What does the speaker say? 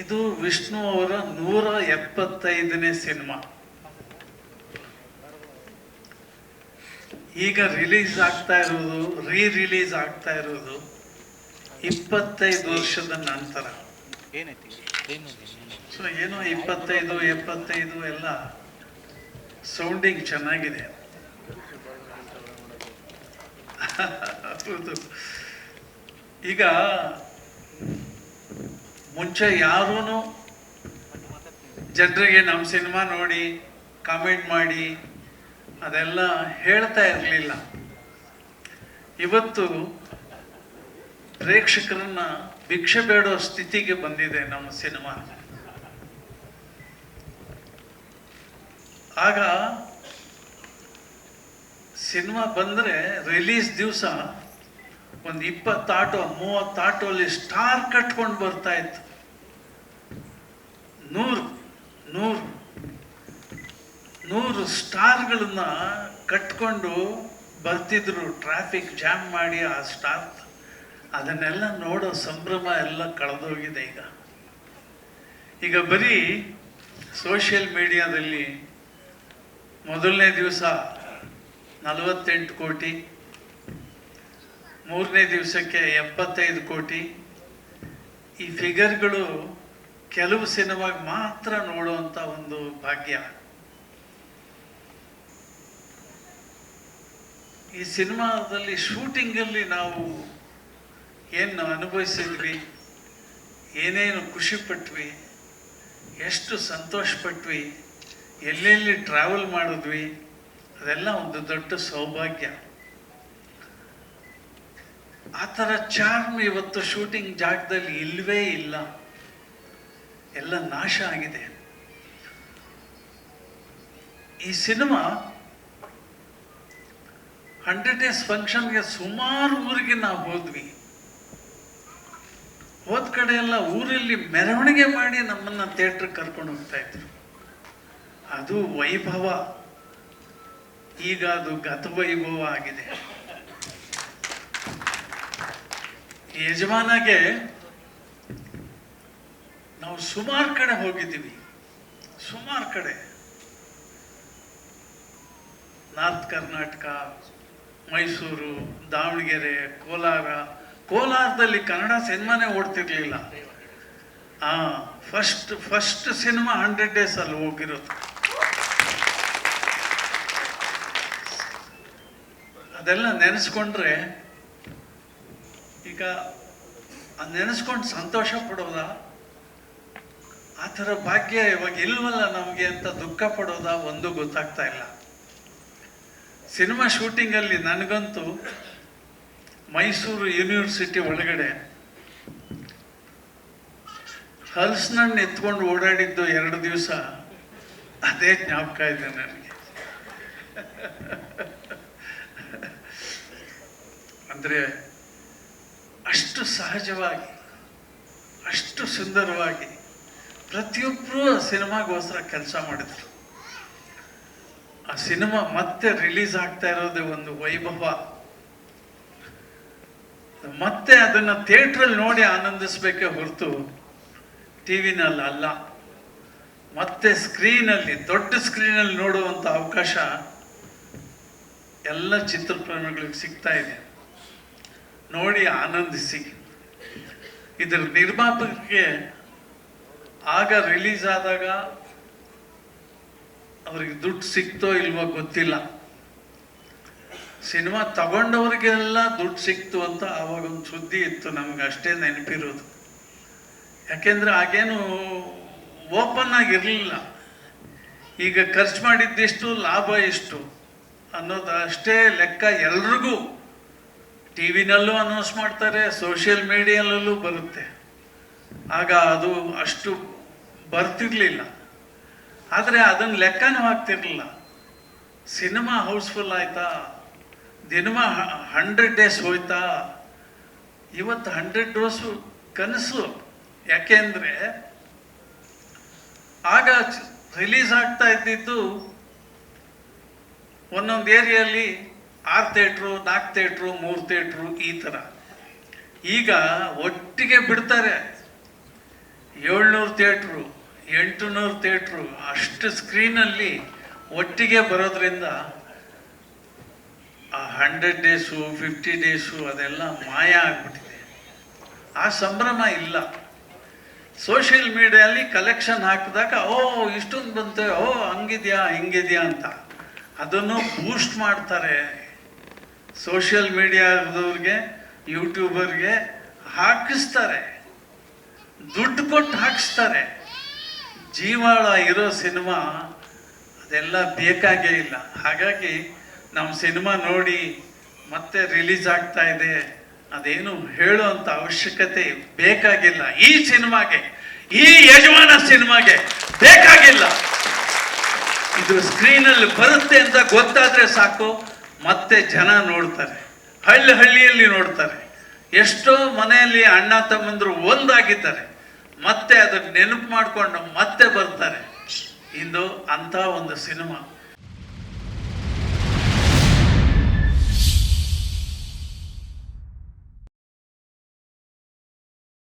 ಇದು ವಿಷ್ಣು ಅವರ ನೂರ ಎಪ್ಪತ್ತೈದನೇ ಸಿನಿಮಾ. ಈಗ ರಿಲೀಸ್ ಆಗ್ತಾ ಇರೋದು ರೀ ರಿಲೀಸ್ ಆಗ್ತಾ ಇರೋದು ಇಪ್ಪತ್ತೈದು ವರ್ಷದ ನಂತರ. ಸೊ ಏನೋ ಇಪ್ಪತ್ತೈದು, ಎಪ್ಪತ್ತೈದು ಎಲ್ಲ ಸೌಂಡಿಂಗ್ ಚೆನ್ನಾಗಿದೆ. ಈಗ ಮುಂಚೆ ಯಾರೂ ಜನರಿಗೆ ನಮ್ಮ ಸಿನಿಮಾ ನೋಡಿ, ಕಾಮೆಂಟ್ ಮಾಡಿ, ಅದೆಲ್ಲ ಹೇಳ್ತಾ ಇರಲಿಲ್ಲ. ಇವತ್ತು ಪ್ರೇಕ್ಷಕರನ್ನ ಭಿಕ್ಷೆ ಬೇಡೋ ಸ್ಥಿತಿಗೆ ಬಂದಿದೆ ನಮ್ಮ ಸಿನಿಮಾ. ಆಗ ಸಿನಿಮಾ ಬಂದರೆ ರಿಲೀಸ್ ದಿವಸ ಒಂದು ಇಪ್ಪತ್ತು ಆಟೋ, ಮೂವತ್ತು ಆಟೋಲಿ ಸ್ಟಾರ್ ಕಟ್ಕೊಂಡು ಬರ್ತಾ ಇತ್ತು. ನೂರು ನೂರು ನೂರು ಸ್ಟಾರ್ಗಳನ್ನ ಕಟ್ಕೊಂಡು ಬರ್ತಿದ್ರು. ಟ್ರಾಫಿಕ್ ಜಾಮ್ ಮಾಡಿ ಆ ಸ್ಟಾರ್. ಅದನ್ನೆಲ್ಲ ನೋಡೋ ಸಂಭ್ರಮ ಎಲ್ಲ ಕಳೆದೋಗಿದೆ ಈಗ. ಈಗ ಬರೀ ಸೋಷಿಯಲ್ ಮೀಡಿಯಾದಲ್ಲಿ ಮೊದಲನೇ ದಿವಸ ನಲವತ್ತೆಂಟು ಕೋಟಿ ಮೂರನೇ ದಿವಸಕ್ಕೆ ಎಪ್ಪತ್ತೈದು ಕೋಟಿ. ಈ ಫಿಗರ್ಗಳು ಕೆಲವು ಸಿನಿಮಾಗೆ ಮಾತ್ರ ನೋಡುವಂಥ ಒಂದು ಭಾಗ್ಯ. ಈ ಸಿನಿಮಾದಲ್ಲಿ ಶೂಟಿಂಗಲ್ಲಿ ನಾವು ಏನು ಅನುಭವಿಸಿದ್ವಿ, ಏನೇನು ಖುಷಿ ಪಟ್ವಿ, ಎಷ್ಟು ಸಂತೋಷಪಟ್ವಿ ಎಲ್ಲೆಲ್ಲಿ ಟ್ರಾವೆಲ್ ಮಾಡಿದ್ವಿ, ಅದೆಲ್ಲ ಒಂದು ದೊಡ್ಡ ಸೌಭಾಗ್ಯ. ಆ ಥರ ಚಾರ್ಮ್ ಇವತ್ತು ಶೂಟಿಂಗ್ ಜಾಗದಲ್ಲಿ ಇಲ್ಲವೇ ಇಲ್ಲ. ಎಲ್ಲ ನಾಶ ಆಗಿದೆ. ಈ ಸಿನಿಮಾ ಹಂಡ್ರೆಡ್ ಡೇಸ್ ಫಂಕ್ಷನ್ಗೆ ಸುಮಾರು ಊರಿಗೆ ನಾವು ಹೋದ್ವಿ. ಹೋದ ಕಡೆ ಎಲ್ಲ ಊರಲ್ಲಿ ಮೆರವಣಿಗೆ ಮಾಡಿ ನಮ್ಮನ್ನು ಥಿಯೇಟ್ರ್ ಕರ್ಕೊಂಡು ಹೋಗ್ತಾ ಇದ್ರು. ಅದು ವೈಭವ. ಈಗ ಅದು ಗತವೈಭವ ಆಗಿದೆ. ಯಜಮಾನಗೆ ನಾವು ಸುಮಾರು ಕಡೆ ಹೋಗಿದ್ದೀವಿ. ಸುಮಾರು ಕಡೆ. ನಾರ್ತ್ ಕರ್ನಾಟಕ, ಮೈಸೂರು, ದಾವಣಗೆರೆ, ಕೋಲಾರ. ಕೋಲಾರದಲ್ಲಿ ಕನ್ನಡ ಸಿನಿಮಾನೇ ಓಡ್ತಿರ್ಲಿಲ್ಲ. ಆ first first cinema hundred days ಅಲ್ಲಿ ಹೋಗಿರೋದು. ಅದೆಲ್ಲ ನೆನೆಸ್ಕೊಂಡ್ರೆ ಈಗ ನೆನೆಸ್ಕೊಂಡು ಸಂತೋಷ ಪಡೋದಾ? ಆ ಥರ ಭಾಗ್ಯ ಇವಾಗ ಇಲ್ವಲ್ಲ ನಮಗೆ ಅಂತ ದುಃಖ ಪಡೋದಾ? ಒಂದು ಗೊತ್ತಾಗ್ತಾ ಇಲ್ಲ. ಸಿನಿಮಾ ಶೂಟಿಂಗಲ್ಲಿ ನನಗಂತೂ ಮೈಸೂರು ಯೂನಿವರ್ಸಿಟಿ ಒಳಗಡೆ ಹಲ್ಸ್ನಣ್ಣು ಎತ್ಕೊಂಡು ಓಡಾಡಿದ್ದು ಎರಡು ದಿವಸ ಅದೇ ಜ್ಞಾಪಕ ಇದೆ ನನಗೆ. ಅಂದರೆ ಅಷ್ಟು ಸಹಜವಾಗಿ, ಅಷ್ಟು ಸುಂದರವಾಗಿ ಪ್ರತಿಯೊಬ್ಬರೂ ಆ ಸಿನಿಮಾಗೋಸ್ಕರ ಕೆಲಸ ಮಾಡಿದರು. ಆ ಸಿನಿಮಾ ಮತ್ತೆ ರಿಲೀಸ್ ಆಗ್ತಾ ಇರೋದೇ ಒಂದು ವೈಭವ. ಮತ್ತೆ ಅದನ್ನು ಥಿಯೇಟ್ರಲ್ಲಿ ನೋಡಿ ಆನಂದಿಸ್ಬೇಕೇ ಹೊರತು ಟಿ ವಿನಲ್ಲಿ ಅಲ್ಲ. ಮತ್ತೆ ಸ್ಕ್ರೀನಲ್ಲಿ, ದೊಡ್ಡ ಸ್ಕ್ರೀನಲ್ಲಿ ನೋಡುವಂಥ ಅವಕಾಶ ಎಲ್ಲ ಚಿತ್ರಪ್ರೇಮಿಗಳಿಗೆ ಸಿಗ್ತಾ ಇದೆ. ನೋಡಿ ಆನಂದಿಸಿ. ಇದರ ನಿರ್ಮಾಪಕರಿಗೆ ಆಗ ರಿಲೀಸ್ ಆದಾಗ ಅವ್ರಿಗೆ ದುಡ್ಡು ಸಿಕ್ತೋ ಇಲ್ವೋ ಗೊತ್ತಿಲ್ಲ. ಸಿನಿಮಾ ತಗೊಂಡವರಿಗೆಲ್ಲ ದುಡ್ಡು ಸಿಕ್ತು ಅಂತ ಆವಾಗ ಒಂದು ಸುದ್ದಿ ಇತ್ತು ನಮ್ಗೆ ಅಷ್ಟೇ ನೆನಪಿರೋದು. ಯಾಕೆಂದ್ರೆ ಆಗೇನು ಓಪನ್ ಆಗಿರಲಿಲ್ಲ. ಈಗ ಖರ್ಚು ಮಾಡಿದ್ದೆಷ್ಟು, ಲಾಭ ಎಷ್ಟು ಅನ್ನೋದು ಅಷ್ಟೇ ಲೆಕ್ಕ ಎಲ್ರಿಗೂ. ಟಿ ವಿನಲ್ಲೂ ಅನೌನ್ಸ್ ಮಾಡ್ತಾರೆ ಸೋಷಿಯಲ್ ಮೀಡಿಯಲ್ಲೂ ಬರುತ್ತೆ. ಆಗ ಅದು ಅಷ್ಟು ಬರ್ತಿರ್ಲಿಲ್ಲ. ಆದರೆ ಅದನ್ನು ಲೆಕ್ಕನೂ ಹಾಕ್ತಿರ್ಲಿಲ್ಲ. ಸಿನಿಮಾ ಹೌಸ್ಫುಲ್ ಆಯ್ತಾ? ದಿನಮ ಹಂಡ್ರೆಡ್ ಡೇಸ್ ಹೋಯ್ತಾ? ಇವತ್ತು ಹಂಡ್ರೆಡ್ ಡೋಸು ಕನಸು. ಯಾಕೆಂದರೆ ಆಗ ರಿಲೀಸ್ ಆಗ್ತಾ ಇದ್ದಿದ್ದು ಒಂದೊಂದು ಏರಿಯಲ್ಲಿ ಆರು ಥಿಯೇಟ್ರು, ನಾಲ್ಕು ಥಿಯೇಟ್ರು, ಮೂರು ಥಿಯೇಟ್ರು ಈ ಥರ. ಈಗ ಒಟ್ಟಿಗೆ ಬಿಡ್ತಾರೆ. ಏಳ್ನೂರು ಥಿಯೇಟ್ರು, ಎಂಟುನೂರು ಥಿಯೇಟ್ರು ಅಷ್ಟು ಸ್ಕ್ರೀನಲ್ಲಿ ಒಟ್ಟಿಗೆ ಬರೋದ್ರಿಂದ ಆ ಹಂಡ್ರೆಡ್ ಡೇಸು, ಫಿಫ್ಟಿ ಡೇಸು ಅದೆಲ್ಲ ಮಾಯ ಆಗ್ಬಿಟ್ಟಿದೆ. ಆ ಸಂಭ್ರಮ ಇಲ್ಲ. ಸೋಷಿಯಲ್ ಮೀಡಿಯಲ್ಲಿ ಕಲೆಕ್ಷನ್ ಹಾಕಿದಾಗ, ಓ, ಇಷ್ಟೊಂದು ಬಂತೆ, ಓ, ಹಂಗಿದ್ಯಾ, ಹಿಂಗಿದ್ಯಾ ಅಂತ. ಅದನ್ನು ಬೂಸ್ಟ್ ಮಾಡ್ತಾರೆ ಸೋಷಿಯಲ್ ಮೀಡಿಯಾದವ್ರಿಗೆ ಯೂಟ್ಯೂಬರ್ಗೆ ಹಾಕಿಸ್ತಾರೆ. ದುಡ್ಡು ಕೊಟ್ಟು ಹಾಕಿಸ್ತಾರೆ. ಜೀವಾಳ ಇರೋ ಸಿನಿಮಾ ಅದೆಲ್ಲ ಬೇಕಾಗೇ ಇಲ್ಲ. ಹಾಗಾಗಿ ನಮ್ಮ ಸಿನಿಮಾ ನೋಡಿ ಮತ್ತೆ ರಿಲೀಸ್ ಆಗ್ತಾ ಇದೆ. ಅದೇನು ಹೇಳುವಂಥ ಅವಶ್ಯಕತೆ ಬೇಕಾಗಿಲ್ಲ. ಈ ಸಿನಿಮಾಗೆ, ಈ ಯಜಮಾನ ಸಿನಿಮಾಗೆ ಬೇಕಾಗಿಲ್ಲ. ಇದು ಸ್ಕ್ರೀನಲ್ಲಿ ಬರುತ್ತೆ ಅಂತ ಗೊತ್ತಾದರೆ ಸಾಕು. ಮತ್ತೆ ಜನ ನೋಡ್ತಾರೆ. ಹಳ್ಳಿ ಹಳ್ಳಿಯಲ್ಲಿ ನೋಡ್ತಾರೆ. ಎಷ್ಟೋ ಮನೆಯಲ್ಲಿ ಅಣ್ಣ ತಮ್ಮಂದ್ರು ಒಂದಾಗಿದ್ದಾರೆ. ಮತ್ತೆ ಅದನ್ನು ನೆನಪು ಮಾಡಿಕೊಂಡು ಮತ್ತೆ ಬರ್ತಾರೆ. ಇಂದು ಅಂಥ ಒಂದು ಸಿನಿಮಾ.